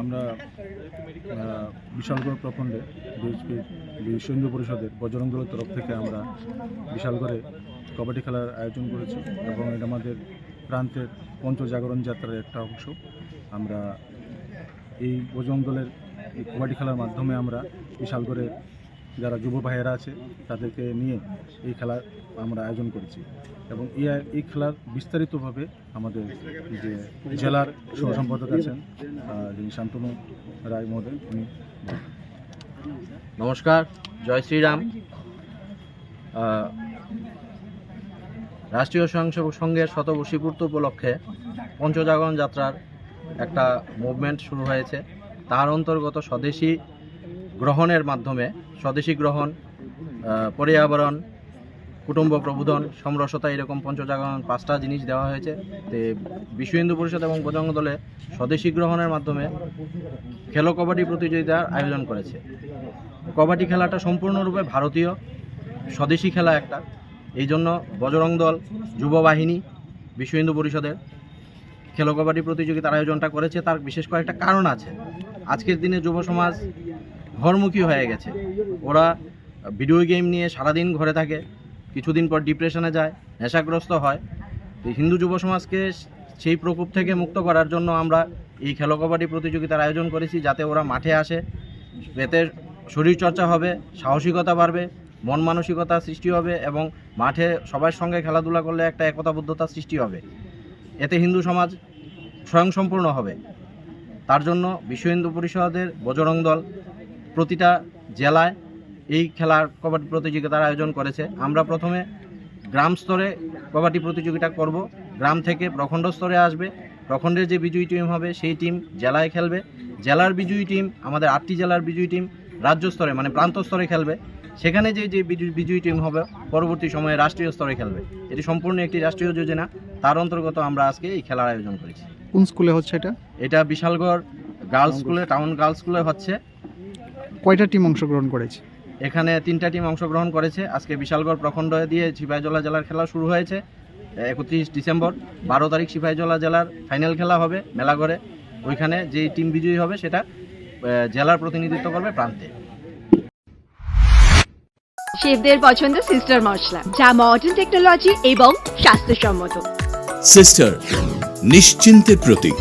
আমরা বিশালগড় প্রখণ্ডে বিএসপি বিশ্ব হিন্দু পরিষদের বজরং দলের তরফ থেকে আমরা বিশালগড়ে কবাডি খেলার আয়োজন করেছি এবং এটা আমাদের প্রান্তের পঞ্চজাগরণ যাত্রার একটা অংশ। আমরা এই বজরং দলের কবাডি খেলার মাধ্যমে আমরা বিশালগড়ের যারা যুব ভাইয়েরা আছে, তাদেরকে নিয়ে এই খেলা আমরা আয়োজন করেছি। এবং এই এই খেলার বিস্তারিতভাবে আমাদের যে জেলার সহ সম্পাদক আছেন যিনি শান্তনু রায় মহোদয়, উনি নমস্কার, জয় শ্রীরাম। রাষ্ট্রীয় স্বয়ংসেবক সংঘের শতবর্ষী পূর্তি উপলক্ষে পঞ্চজাগরণ যাত্রার একটা মুভমেন্ট শুরু হয়েছে। তার অন্তর্গত স্বদেশী গ্রহণের মাধ্যমে স্বদেশী গ্রহণ পর্যাবরণ, কুটুম্ব প্রবোধন, সমরসতা এরকম পঞ্চজাগরণ পাঁচটা জিনিস দেওয়া হয়েছে। তে বিশ্ব হিন্দু পরিষদ এবং বজরঙ্গ দলে স্বদেশী গ্রহণের মাধ্যমে খেলো কবাডি প্রতিযোগিতার আয়োজন করেছে। কবাডি খেলাটা সম্পূর্ণরূপে ভারতীয় স্বদেশী খেলা একটা। এই জন্য বজরং দল, যুব বাহিনী, বিশ্ব হিন্দু পরিষদের খেলো কবাডি প্রতিযোগিতার আয়োজনটা করেছে। তার বিশেষ কয়েকটা কারণ আছে। আজকের দিনে যুব সমাজ ঘরমুখী হয়ে গেছে। ওরা ভিডিও গেম নিয়ে সারাদিন ঘরে থাকে, কিছুদিন পর ডিপ্রেশনে যায়, নেশাগ্রস্ত হয়। তো হিন্দু যুব সমাজকে সেই প্রকোপ থেকে মুক্ত করার জন্য আমরা এই খেলো কবাডি প্রতিযোগিতার আয়োজন করেছি, যাতে ওরা মাঠে আসে। এতে শরীরচর্চা হবে, সাহসিকতা বাড়বে, মন মানসিকতা সৃষ্টি হবে এবং মাঠে সবার সঙ্গে খেলাধুলা করলে একটা একতাবদ্ধতা সৃষ্টি হবে। এতে হিন্দু সমাজ স্বয়ংসম্পূর্ণ হবে। তার জন্য বিশ্ব হিন্দু পরিষদের বজরং দল প্রতিটা জেলায় এই খেলার কবাডি প্রতিযোগিতার আয়োজন করেছে। আমরা প্রথমে গ্রাম স্তরে কবাডি প্রতিযোগিতা করব। গ্রাম থেকে প্রখণ্ড স্তরে আসবে। প্রখণ্ডের যে বিজয়ী টিম হবে সেই টিম জেলায় খেলবে। জেলার বিজয়ী টিম আমাদের আটটি জেলার বিজয়ী টিম রাজ্য স্তরে মানে প্রান্ত স্তরে খেলবে। সেখানে যে যে বিজয়ী- টিম হবে পরবর্তী সময়ে রাষ্ট্রীয় স্তরে খেলবে। এটি সম্পূর্ণ একটি রাষ্ট্রীয় যোজনা। তার অন্তর্গত আমরা আজকে এই খেলার আয়োজন করেছি। কোন স্কুলে হচ্ছে এটা? এটা বিশালগড় গার্লস স্কুলে। টাউন গার্লস স্কুলে হচ্ছে। কয়টা টিম অংশগ্রহণ করেছে? এখানে তিনটা টিম অংশগ্রহণ করেছে। আজকে বিশালগড় প্রখণ্ড দিয়ে সিপাহীজলা জেলার খেলা শুরু হয়েছে একত্রিশ ডিসেম্বর। বারো তারিখ সিপাহীজলা জেলার ফাইনাল খেলা হবে মেলাঘরে ওইখানে যে টিম বিজয়ী হবে সেটা জেলার প্রতিনিধিত্ব করবে প্রান্তে। শেফদের পছন্দ সিস্টার মশলা যা মডার্ন টেকনোলজি এবং স্বাস্থ্যসম্মত। সিস্টার নিশ্চিন্তের প্রতীক।